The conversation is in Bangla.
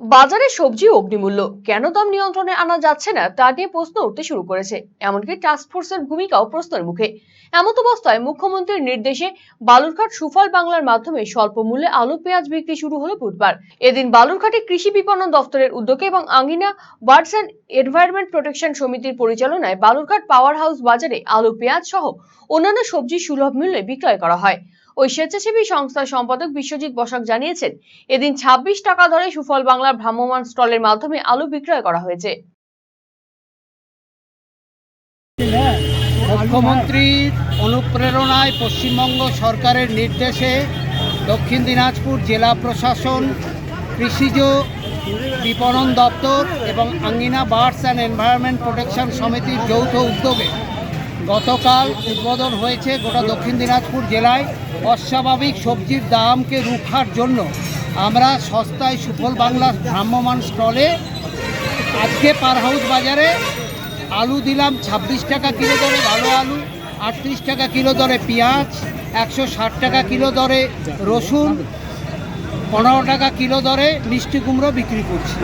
বাজারে সবজি অগ্নিমূল্য, কেন দাম নিয়ন্ত্রণে আনা যাচ্ছে না তা নিয়ে প্রশ্ন উঠতে শুরু করেছে। এমনকি টাস্কফোর্সের ভূমিকাও প্রশ্নের মুখে। এমত অবস্থায় মুখ্যমন্ত্রীর নির্দেশে বালুরঘাট সুফল বাংলার মাধ্যমে স্বল্প মূল্যে আলু পেঁয়াজ বিক্রি শুরু হলো বুধবার। এদিন বালুরঘাটে কৃষি বিপণন দপ্তরের উদ্যোগে এবং Angina birds and environment protection সমিতির পরিচালনায় বালুরঘাট পাওয়ার হাউস বাজারে আলু, পেঁয়াজ সহ অন্যান্য সবজি সুলভ মূল্যে বিক্রয় করা হয়। ওই স্বেচ্ছাসেবী সংস্থার সম্পাদক বিশ্বজিৎ বসাক জানিয়েছেন, এদিন ছাব্বিশ টাকা দরে সুফল বাংলার ভ্রাম্যমান স্টলের মাধ্যমে আলু বিক্রয় করা হয়েছে। মুখ্যমন্ত্রীর অনুপ্রেরণায় পশ্চিমবঙ্গ সরকারের নির্দেশে দক্ষিণ দিনাজপুর জেলা প্রশাসন, কৃষিজ বিপণন দপ্তর এবং Angina birds and environment protection সমিতির যৌথ উদ্যোগে গতকাল উদ্বোধন হয়েছে গোটা দক্ষিণ দিনাজপুর জেলায় অস্বাভাবিক সবজির দামকে রুখার জন্য। আমরা সস্তায় সুফল বাংলার ভ্রাম্যমাণ স্টলে আজকে পার হাউস বাজারে আলু দিলাম ছাব্বিশ টাকা কিলো দরে ভালো আলু, আটত্রিশ টাকা কিলো দরে পেঁয়াজ, একশো ষাট টাকা কিলো দরে রসুন, পনেরো টাকা কিলো দরে মিষ্টি কুমড়ো বিক্রি করছি।